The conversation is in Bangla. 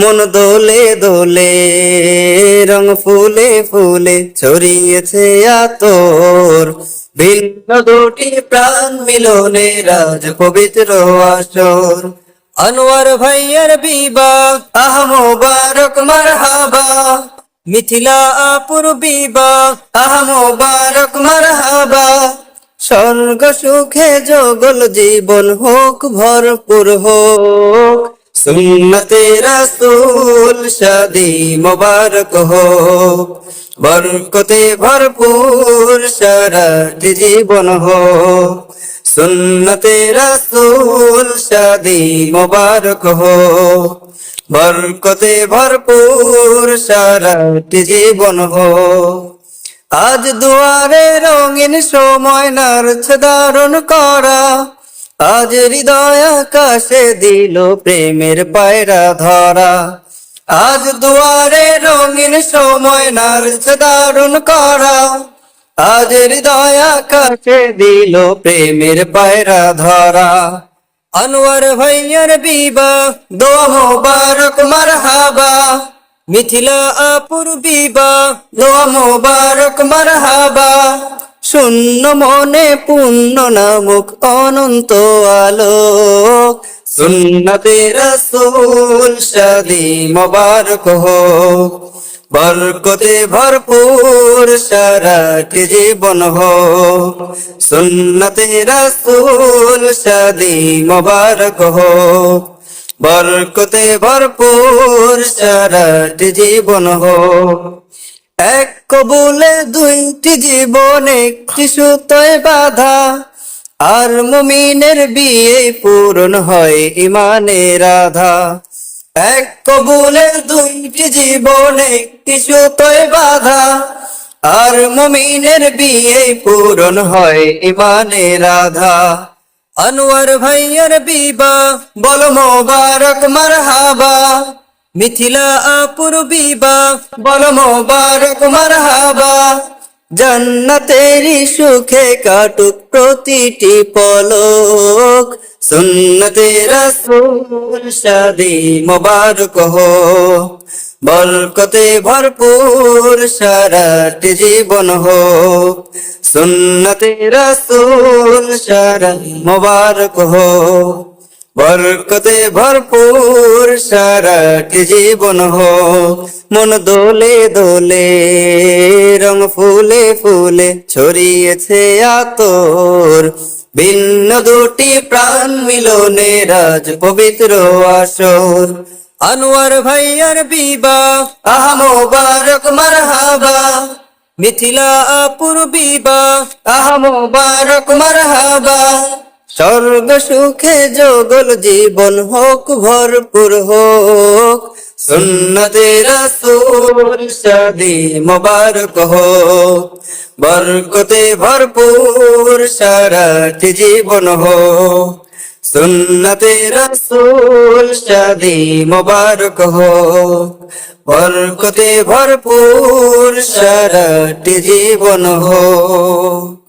মন দোলে দোলে রং ফুলে ফুলে ছড়িয়েছে আতর। ভিন্ন দুটি প্রাণ মিলনে রাজ পবিত্র আসর। আনোয়ার ভাইয়ার বিবা আহ মোবারক, মারহাবা। মিথিলা আপুর বিবা আহ মোবারক, মারহাবা। স্বর্গ সুখে জগল, জীবন হোক, ভরপুর হোক। সুন্নতে রাসূল শাদি মোবারক হো বরকতে ভরপুর সারাটি জীবন হো সুন্নতে রাসূল শাদি মোবারক হো বরকতে ভরপুর সারাটি জীবন হো আজ দুয়ারে রঙিন সময় নারছে দারুণ করা আজ হৃদয় আকাশে দিল প্রেমের পায়রা ধরা। আজ দুয়ারে রঙিন সময় নারছে দারুণ করা। আজ হৃদয় আকাশে দিল প্রেমের পায়রা ধরা। আনোয়ার ভাইয়ার বিবা দোয়া মোবারক, মারহাবা। মিথিলা আপুর বিবা দোয়া মোবারক, মারহাবা। শূন্য মনে পূর্ণ নামক অনন্ত আলোক। সুন্নতে রসুল শাদি মোবারক হো বরকতে ভরপুর সারাটি জীবন হো সুন্নতে রসুল শাদি মোবারক হো বরকতে ভরপুর সারাটি জীবন হো এক কবুলে দুইটি জীবন, একটি সুতোয় বাধা। আর মুমিনের বিয়ে পূরণ হয় ইমানের রাধা এক কবুলে দুইটি জীবন, একটি সুতোয় বাধা। আর মুমিনের বিয়ে পূরণ হয় ইমানের রাধা আনোয়ার ভাইয়ার বিবা বল মোবারক, মারহাবা। মিথিলা আপুর বিবা বল মোবারক মারহাবা। জান্নাতেরি সুখে কাটুক প্রতিটি পলক। সুন্নতে রাসূল শাদি মোবারক হো বরকতে ভরপুর সারাটি জীবন হো সুন্নতে রাসূল সারা মোবারক হো বরকতে ভরপুর সারাটি জীবন হো মন দোলে দোলে রং ফুলে ফুলে ছড়িয়েছে আতর। ভিন্ন দুটি প্রাণ মিলনে রাজ পবিত্র আসর। আনোয়ার ভাইয়ার বিবা আহ মোবারক, মারহাবা। মিথিলা আপুর বিবা আহ মোবারক, মারহাবা। স্বর্গ সুখে জগল জীবন হোক, ভরপুর হোক। সুন্নতে রাসূল শাদি মোবারক হোক, বরকতে ভরপুর সারাটি জীবন হোক। সুন্নতে রাসূল শাদি মোবারক হোক, বরকতে ভরপুর সারাটি জীবন হোক।